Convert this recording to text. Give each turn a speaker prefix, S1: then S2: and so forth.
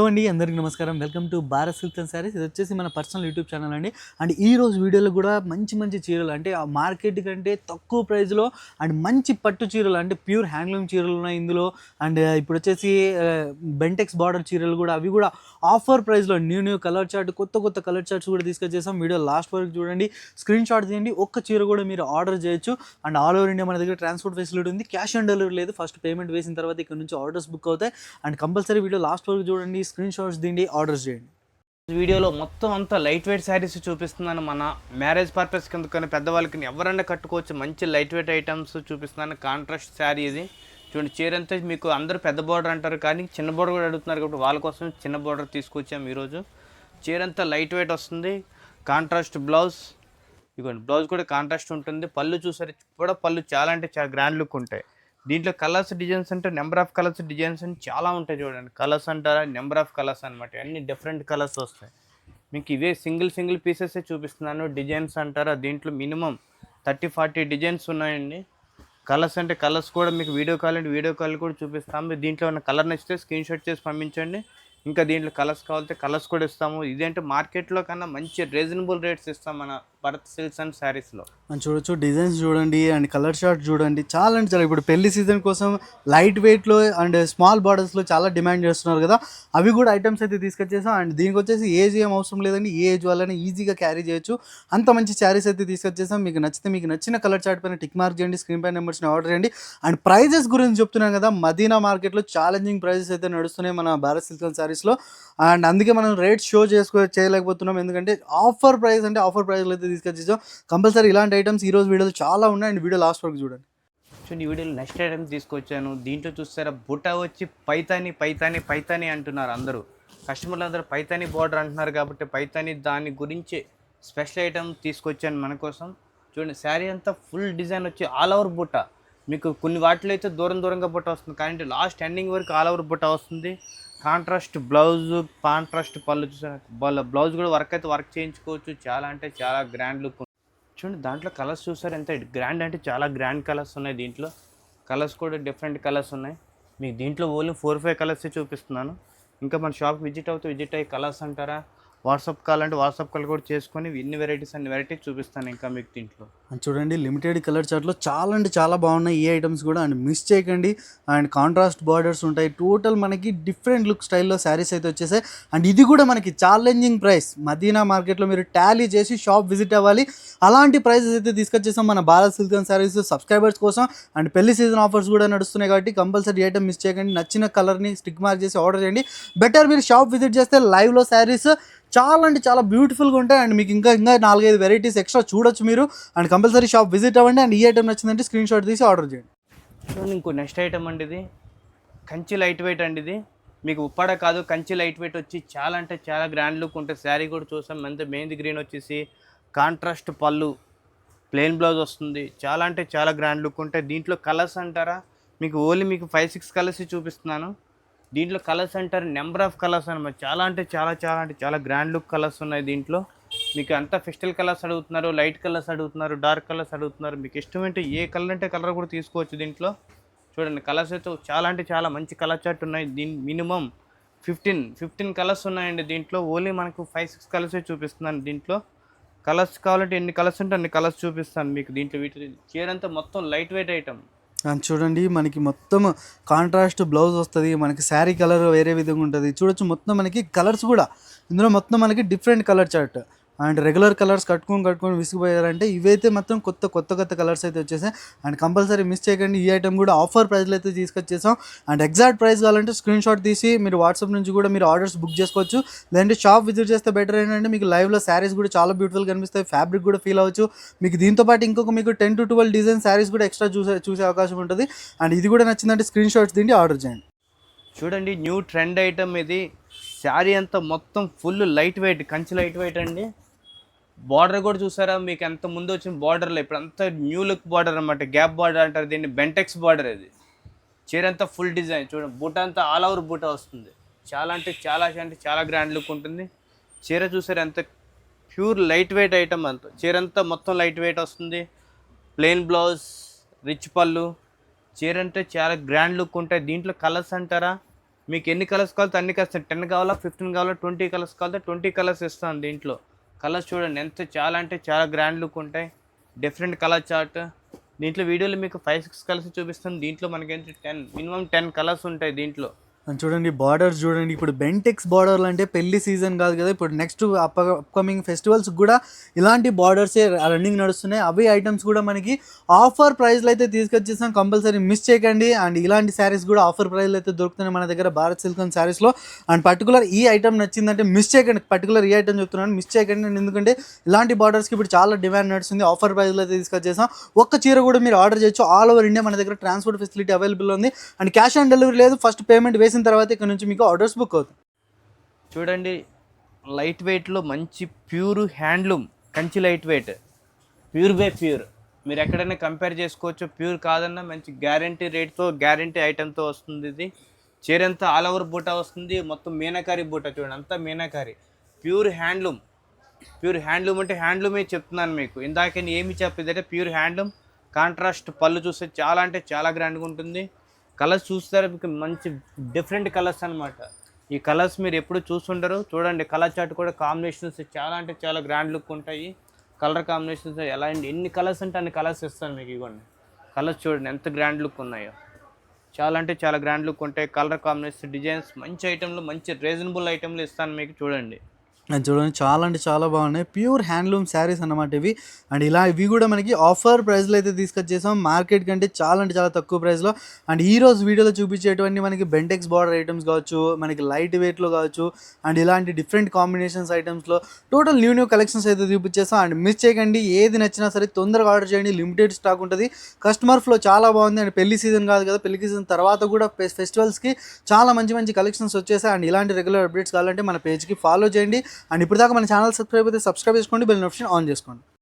S1: Hello అండి అందరికీ నమస్కారం. Welcome to Bharat silk and sarees. ఇది వచ్చేసి మన పర్సనల్ యూట్యూబ్ ఛానల్ అండి. అండ్ ఈ రోజు వీడియోలో కూడా మంచి మంచి చీరలు అంటే ఆ మార్కెట్ కంటే తక్కువ ప్రైస్లో అండ్ మంచి పట్టు చీరలు అంటే ప్యూర్ హ్యాండ్లూమ్ చీరలు ఉన్నాయి ఇందులో. అండ్ ఇప్పుడు వచ్చేసి బెంటెక్స్ బార్డర్ చీరలు కూడా అవి కూడా ఆఫర్ ప్రైస్లో న్యూ న్యూ కలర్ చార్ట్ కొత్త కొత్త కలర్ చార్ట్స్ కూడా తీసుకొచ్చేసాం వీడియో లాస్ట్ వరకు చూడండి. స్క్రీన్ షాట్ తీయండి. ఒక్క చీర కూడా మీరు ఆర్డర్ చేయొచ్చు. అండ్ ఆల్ ఓవర్ ఇండియా మన దగ్గర ట్రాన్స్పోర్ట్ ఫెసిలిటీ ఉంది. క్యాష్ ఆన్ డెలివరీ లేదు. ఫస్ట్ పేమెంట్ వేసిన తర్వాత ఇక్కడ నుంచి ఆర్డర్స్ బుక్ అవుతాయి. అండ్ కంపల్సరీ వీడియో లాస్ట్ వరకు చూడండి. స్క్రీన్ షాట్స్ దిండి ఆర్డర్స్ చేయండి.
S2: వీడియోలో మొత్తం అంతా లైట్ వెయిట్ శారీస్ చూపిస్తున్నాను. మన మ్యారేజ్ పర్పస్ కింద కానీ పెద్దవాళ్ళకి ఎవరైనా కట్టుకోవచ్చు. మంచి లైట్ వెయిట్ ఐటమ్స్ చూపిస్తున్నాను. కాంట్రాస్ట్ శారీ ఇది. చూడండి చీర అంతా మీకు అందరూ పెద్ద బార్డర్ అంటారు కానీ చిన్న బార్డర్ కూడా అడుగుతున్నారు కాబట్టి వాళ్ళ కోసం చిన్న బార్డర్ తీసుకొచ్చాము ఈరోజు. చీర అంతా లైట్ వెయిట్ వస్తుంది. కాంట్రాస్ట్ బ్లౌజ్ ఇదిగోండి బ్లౌజ్ కూడా కాంట్రాస్ట్ ఉంటుంది. పళ్ళు చూసారు కూడా పళ్ళు చాలా అంటే చాలా గ్రాండ్ లుక్ ఉంటాయి. దీంట్లో కలర్స్ డిజైన్స్ అంటే నెంబర్ ఆఫ్ కలర్స్ డిజైన్స్ అని చాలా ఉంటాయి చూడండి. కలర్స్ అంటారా? నెంబర్ ఆఫ్ కలర్స్ అనమాట అన్ని డిఫరెంట్ కలర్స్ వస్తాయి. మీకు ఇవే సింగిల్ సింగిల్ పీసెస్ చూపిస్తున్నాను. డిజైన్స్ అంటారా? దీంట్లో మినిమం థర్టీ ఫార్టీ డిజైన్స్ ఉన్నాయండి. కలర్స్ అంటే కలర్స్ కూడా మీకు వీడియో కాల్ అంటే వీడియో కాల్ కూడా చూపిస్తాము. దీంట్లో ఉన్న కలర్ నచ్చితే స్క్రీన్ షాట్ చేసి పంపించండి. ఇంకా దీంట్లో కలర్స్ కావాలంటే కలర్స్ కూడా ఇస్తాము. ఇదేంటే? మార్కెట్లో కన్నా మంచి రీజనబుల్ రేట్స్ ఇస్తాం మన భరత్ సిల్క్స్ అండ్ శారీస్లో
S1: మనం చూడొచ్చు డిజైన్స్ చూడండి అండ్ కలర్ షార్ట్ చూడండి. చాలా అంటే చాలా ఇప్పుడు పెళ్ళి సీజన్ కోసం లైట్ వెయిట్లో అండ్ స్మాల్ బార్డర్స్లో చాలా డిమాండ్ చేస్తున్నారు కదా. అవి కూడా ఐటమ్స్ అయితే తీసుకొచ్చేసాం. అండ్ దీనికి వచ్చేసి ఏజ్ ఏం అవసరం లేదండి. ఏ ఏజ్ వాళ్ళని ఈజీగా క్యారీ చేయొచ్చు. అంత మంచి శారీస్ అయితే తీసుకొచ్చేసాం. మీకు నచ్చితే మీకు నచ్చిన కలర్ చార్ట్ పైన టిక్ మార్క్ చేయండి. స్క్రీన్ పైన నెంబర్స్ని ఆర్డర్ చేయండి. అండ్ ప్రైజెస్ గురించి చెప్తున్నాం కదా. మదీనా మార్కెట్లో ఛాలెంజింగ్ ప్రైజెస్ అయితే నడుస్తున్నాయి మన భారత్ సిల్క్ అండ్ శారీస్లో అండ్ అందుకే మనం రేట్ షో చేసుకో చేయలేకపోతున్నాం. ఎందుకంటే ఆఫర్ ప్రైస్ అంటే ఆఫర్ ప్రైస్లో అయితే తీసుకొచ్చేసాం కంపల్సరీ ఇలాంటి ఐటమ్స్ ఈ రోజు వీడియోలో చాలా ఉన్నాయి. అండ్ వీడియో లాస్ట్ వరకు చూడండి.
S2: చూడండి ఈ వీడియోలో నెక్స్ట్ ఐటమ్ తీసుకొచ్చాను. దీంట్లో చూస్తారా బుట్ట వచ్చి పైతాని పైతాని పైతాని అంటున్నారు అందరూ. కస్టమర్లు అందరూ పైతాని బార్డర్ అంటున్నారు కాబట్టి పైతాని దాని గురించి స్పెషల్ ఐటమ్ తీసుకొచ్చాను మన కోసం. చూడండి శారీ అంతా ఫుల్ డిజైన్ వచ్చి ఆల్ ఓవర్ బుట్ట. మీకు కొన్ని వాటిలో అయితే దూరం దూరంగా బుట్ట వస్తుంది. కానీ లాస్ట్ ఎండింగ్ వరకు ఆల్ ఓవర్ బుట్ట వస్తుంది. కాంట్రాస్ట్ బ్లౌజ్ కాంట్రాస్ట్ పళ్ళు చూసారు? బ్లౌజ్ కూడా వర్క్ అయితే వర్క్ చేయించుకోవచ్చు. చాలా అంటే చాలా గ్రాండ్ లుక్ చూడండి దాంట్లో కలర్స్ చూసారు? ఎంత గ్రాండ్ అంటే చాలా గ్రాండ్ కలర్స్ ఉన్నాయి దీంట్లో. కలర్స్ కూడా డిఫరెంట్ కలర్స్ ఉన్నాయి. మీకు దీంట్లో ఓన్లీ ఫోర్ ఫైవ్ కలర్స్ చూపిస్తున్నాను. ఇంకా మన షాప్ విజిట్ అవుతూ విజిట్ అయ్యి కలర్స్ అంటారా? వాట్సాప్ కాల్ అంటే వాట్సాప్ కాల్ కూడా చేసుకొని ఎన్ని వెరైటీస్ అన్ని వెరైటీస్ చూపిస్తాను ఇంకా మీకు దీంట్లో.
S1: అండ్ చూడండి లిమిటెడ్ కలర్ చార్ట్లో చాలా అంటే చాలా బాగున్నాయి ఈ ఐటమ్స్ కూడా. అండ్ మిస్ చేయకండి. అండ్ కాంట్రాస్ట్ బార్డర్స్ ఉంటాయి. టోటల్ మనకి డిఫరెంట్ లుక్ స్టైల్లో శారీస్ అయితే వచ్చేసాయి. అండ్ ఇది కూడా మనకి ఛాలెంజింగ్ ప్రైస్ మదీనా మార్కెట్లో మీరు టాలీ చేసి షాప్ విజిట్ అవ్వాలి. అలాంటి ప్రైజెస్ అయితే తీసుకొచ్చేసాం మన Bharat silk and sarees subscribers కోసం. అండ్ పెళ్ళి సీజన్ ఆఫర్స్ కూడా నడుస్తున్నాయి కాబట్టి కంపల్సరీ ఐటమ్ మిస్ చేయకండి. నచ్చిన కలర్ని స్టిక్ మార్క్ చేసి ఆర్డర్ చేయండి. బెటర్ మీరు షాప్ విజిట్ చేస్తే లైవ్లో శారీస్ చాలా అంటే చాలా బ్యూటిఫుల్గా ఉంటాయి. అండ్ మీకు ఇంకా ఇంకా నాలుగైదు వెరైటీస్ ఎక్స్ట్రా చూడొచ్చు మీరు. అండ్ కంపల్సరీ షాప్ విజిట్ అవ్వండి. అండ్ ఈ ఐటమ్ నచ్చిందంటే స్క్రీన్ షాట్ తీసి ఆర్డర్ చేయండి.
S2: చూడండి ఇంకో నెక్స్ట్ ఐటమ్ అండి ఇది. కంచి లైట్ వెయిట్ అండి ఇది. మీకు ఉప్పాడ కాదు కంచి లైట్ వెయిట్ వచ్చి చాలా అంటే చాలా గ్రాండ్ లుక్ ఉంటుంది. శారీ కూడా చూసాం. ఎంత మెహందీ గ్రీన్ వచ్చేసి కాంట్రాస్ట్ పళ్ళు ప్లెయిన్ బ్లౌజ్ వస్తుంది. చాలా అంటే చాలా గ్రాండ్ లుక్ ఉంటాయి. దీంట్లో కలర్స్ అంటారా? మీకు ఓన్లీ మీకు ఫైవ్ సిక్స్ కలర్స్ చూపిస్తున్నాను. దీంట్లో కలర్స్ అంటారు నెంబర్ ఆఫ్ కలర్స్ అనమాట. చాలా అంటే చాలా చాలా అంటే చాలా గ్రాండ్ లుక్ కలర్స్ ఉన్నాయి దీంట్లో. మీకు అంతా ఫెస్టల్ కలర్స్ అడుగుతున్నారు లైట్ కలర్స్ అడుగుతున్నారు డార్క్ కలర్స్ అడుగుతున్నారు మీకు ఇష్టమైతే ఏ కలర్ అంటే కలర్ కూడా తీసుకోవచ్చు దీంట్లో. చూడండి కలర్స్ అయితే చాలా అంటే చాలా మంచి కలర్ చార్ట్ ఉన్నాయి. దీని మినిమం ఫిఫ్టీన్ ఫిఫ్టీన్ కలర్స్ ఉన్నాయండి దీంట్లో. ఓన్లీ మనకు ఫైవ్ సిక్స్ కలర్సే చూపిస్తున్నాను దీంట్లో. కలర్స్ కావాలంటే ఎన్ని కలర్స్ ఉంటే అన్ని కలర్స్ చూపిస్తాను మీకు దీంట్లో వీటి చీర అంతా మొత్తం లైట్ వెయిట్ ఐటమ్.
S1: అండ్ చూడండి మనకి మొత్తం కాంట్రాస్ట్ బ్లౌజ్ వస్తుంది మనకి శారీ కలర్ వేరే విధంగా ఉంటుంది చూడొచ్చు మొత్తం మనకి కలర్స్ కూడా. ఇందులో మొత్తం మనకి different colour chart and regular colours కట్టుకొని కట్టుకొని విసిగిపోయారంటే ఇవైతే మాత్రం కొత్త కొత్త కొత్త కలర్స్ అయితే వచ్చేసాయి. అండ్ కంపల్సరీ మిస్ చేయకండి. ఈ ఐటమ్ కూడా ఆఫర్ ప్రైస్లో అయితే తీసుకొచ్చేసాం. అండ్ ఎగ్జాక్ట్ ప్రైస్ కావాలంటే స్క్రీన్ షాట్ తీసి మీరు వాట్సాప్ నుంచి కూడా మీరు ఆర్డర్స్ బుక్ చేసుకోవచ్చు. లేదంటే షాప్ విజిట్ చేస్తే బెటర్ ఏంటంటే మీకు లైవ్లో శారీస్ కూడా చాలా బ్యూటిఫుల్ కనిపిస్తాయి. ఫ్యాబ్రిక్ కూడా ఫీల్ అవ్వచ్చు. మీకు దీంతో పాటు ఇంకొక మీకు ten to twelve design sarees కూడా ఎక్స్ట్రా చూసే చూసే అవకాశం ఉంటుంది. అండ్ ఇది కూడా నచ్చిందంటే స్క్రీన్ షాట్స్ తిండి ఆర్డర్ చేయండి.
S2: చూడండి న్యూ ట్రెండ్ ఐటమ్ ఇది. శారీ అంతా మొత్తం full light weight Kanchi light weight అండి. బార్డర్ కూడా చూసారా? మీకు ఎంత ముందు వచ్చిన బార్డర్లో ఇప్పుడు అంతా న్యూ లుక్ బార్డర్ అనమాట గ్యాప్ బార్డర్ అంటారు దీన్ని. బెంటెక్స్ బార్డర్ ఇది. చీర అంతా ఫుల్ డిజైన్ చూడండి బూట అంతా ఆల్ ఓవర్ బూట వస్తుంది. చాలా అంటే చాలా అంటే చాలా గ్రాండ్ లుక్ ఉంటుంది. చీర చూసారు ఎంత ప్యూర్ లైట్ వెయిట్ ఐటమ్ అంత. చీర అంతా మొత్తం లైట్ వెయిట్ వస్తుంది. ప్లెయిన్ బ్లౌజ్ రిచ్ పళ్ళు. చీర అంటే చాలా గ్రాండ్ లుక్ ఉంటాయి. దీంట్లో కలర్స్ అంటారా? మీకు ఎన్ని కలర్స్ కావాలో అన్ని కలర్స్ టెన్ కావాలా? ఫిఫ్టీన్ కావాలా? ట్వంటీ కలర్స్ కావాలా ట్వంటీ కలర్స్ ఇస్తాను దీంట్లో. కలర్స్ చూడండి ఎంత చాలా అంటే చాలా గ్రాండ్ లుక్ ఉంటాయి. డిఫరెంట్ కలర్ చార్ట్ దీంట్లో వీడియోలో మీకు ఫైవ్ సిక్స్ కలర్స్ చూపిస్తాను. దీంట్లో మనకి టెన్ మినిమం టెన్ కలర్స్ ఉంటాయి దీంట్లో.
S1: చూడండి బార్డర్స్ చూడండి. ఇప్పుడు బెంటెక్స్ బార్డర్లు అంటే పెళ్ళి సీజన్ కాదు కదా. ఇప్పుడు నెక్స్ట్ అప్ అప్కమింగ్ ఫెస్టివల్స్ కూడా ఇలాంటి బార్డర్సే రన్నింగ్ నడుస్తున్నాయి. అవి ఐటమ్స్ కూడా మనకి ఆఫర్ ప్రైస్లో అయితే తీసుకొచ్చేసాం. కంపల్సరీ మిస్ చేయకండి. అండ్ ఇలాంటి శారీస్ కూడా ఆఫర్ ప్రైస్లో అయితే దొరుకుతున్నాయి మన దగ్గర భారత్ సిల్కన్ శారీస్లో అండ్ పర్టికులర్ ఈ ఐటమ్ నచ్చిందంటే మిస్ చేయకండి. పర్టికులర్ ఈ ఐటమ్ చెప్తున్నాను. మిస్ చేయకండి. నేను ఎందుకంటే ఇలాంటి బార్డర్స్కి ఇప్పుడు చాలా డిమాండ్ నడుస్తుంది. ఆఫర్ ప్రైస్లో అయితే తీసుకొచ్చేసాం. ఒక్క చీర కూడా మీరు ఆర్డర్ చేయొచ్చు. ఆల్ ఓవర్ ఇండియా మన దగ్గర ట్రాన్స్పోర్ట్ ఫెసిలిటీ అవైలబుల్ ఉంది. అండ్ క్యాష్ ఆన్ డెలివరీ లేదు. ఫస్ట్ పేమెంట్ వేసిన తర్వాత ఇక్కడ నుంచి మీకు ఆర్డర్స్ బుక్ అవుతాయి.
S2: చూడండి లైట్ వెయిట్లో మంచి pure handloom Kanchi light weight pure by pure మీరు ఎక్కడైనా కంపేర్ చేసుకోవచ్చు ప్యూర్ కాదన్నా మంచి గ్యారంటీ రేట్తో గ్యారంటీ ఐటెంతో వస్తుంది ఇది. చీర అంతా ఆల్ ఓవర్ బూటా వస్తుంది. మొత్తం మీనాకారి బూటా చూడండి అంతా meenakari. Pure handloom pure handloom అంటే హ్యాండ్లూమే చెప్తున్నాను మీకు. ఇందాక నేను ఏమి చెప్పేది అంటే ప్యూర్ హ్యాండ్లూమ్ కాంట్రాస్ట్ పళ్ళు చూస్తే చాలా అంటే చాలా గ్రాండ్గా ఉంటుంది. కలర్స్ చూస్తారు మీకు మంచి డిఫరెంట్ కలర్స్ అనమాట ఈ కలర్స్ మీరు ఎప్పుడు చూస్తుంటారు చూడండి కలర్ చార్ట్ కూడా కాంబినేషన్స్ చాలా అంటే చాలా గ్రాండ్ లుక్ ఉంటాయి. కలర్ కాంబినేషన్స్ ఎలా ఎన్ని కలర్స్ అంటే అన్ని కలర్స్ ఇస్తాను మీకు ఇవ్వండి. కలర్స్ చూడండి ఎంత గ్రాండ్ లుక్ ఉన్నాయో. చాలా అంటే చాలా గ్రాండ్ లుక్ ఉంటాయి. కలర్ కాంబినేషన్ డిజైన్స్ మంచి ఐటెంలు మంచి రీజనబుల్ ఐటెంలు ఇస్తాను మీకు చూడండి.
S1: చూడండి చాలా అంటే చాలా బాగున్నాయి. ప్యూర్ హ్యాండ్లూమ్ శారీస్ అన్నమాట ఇవి. అండ్ ఇలా ఇవి కూడా మనకి ఆఫర్ ప్రైస్లో అయితే తీసుకొచ్చేసాం. మార్కెట్ కంటే చాలా అంటే చాలా తక్కువ ప్రైస్లో. అండ్ ఈ రోజు వీడియోలో చూపించేటువంటి మనకి బెంటెక్స్ బార్డర్ ఐటమ్స్ కావచ్చు మనకి లైట్ వెయిట్లో కావచ్చు అండ్ ఇలాంటి డిఫరెంట్ కాంబినేషన్స్ ఐటమ్స్లో టోటల్ న్యూ న్యూ కలెక్షన్స్ అయితే చూపించేస్తాం అండ్ మిస్ చేయకండి ఏది నచ్చినా సరే తొందరగా ఆర్డర్ చేయండి. లిమిటెడ్ స్టాక్ ఉంటుంది. కస్టమర్ ఫ్లో చాలా బాగుంది. అండ్ పెళ్ళి సీజన్ కాదు కదా పెళ్ళి సీజన్ తర్వాత కూడా ఫెస్టివల్స్కి చాలా మంచి మంచి కలెక్షన్స్ వచ్చేసాయి. అండ్ ఇలాంటి రెగ్యులర్ అప్డేట్స్ కావాలంటే మన పేజ్కి ఫాలో చేయండి. అండ్ ఇప్పుడు దాకా మన ఛానల్ సబ్స్క్రైబ్ అయితే సబ్స్క్రైబ్ చేసుకోండి బెల్ నోటిఫికేషన్ ఆన్ చేసుకోండి.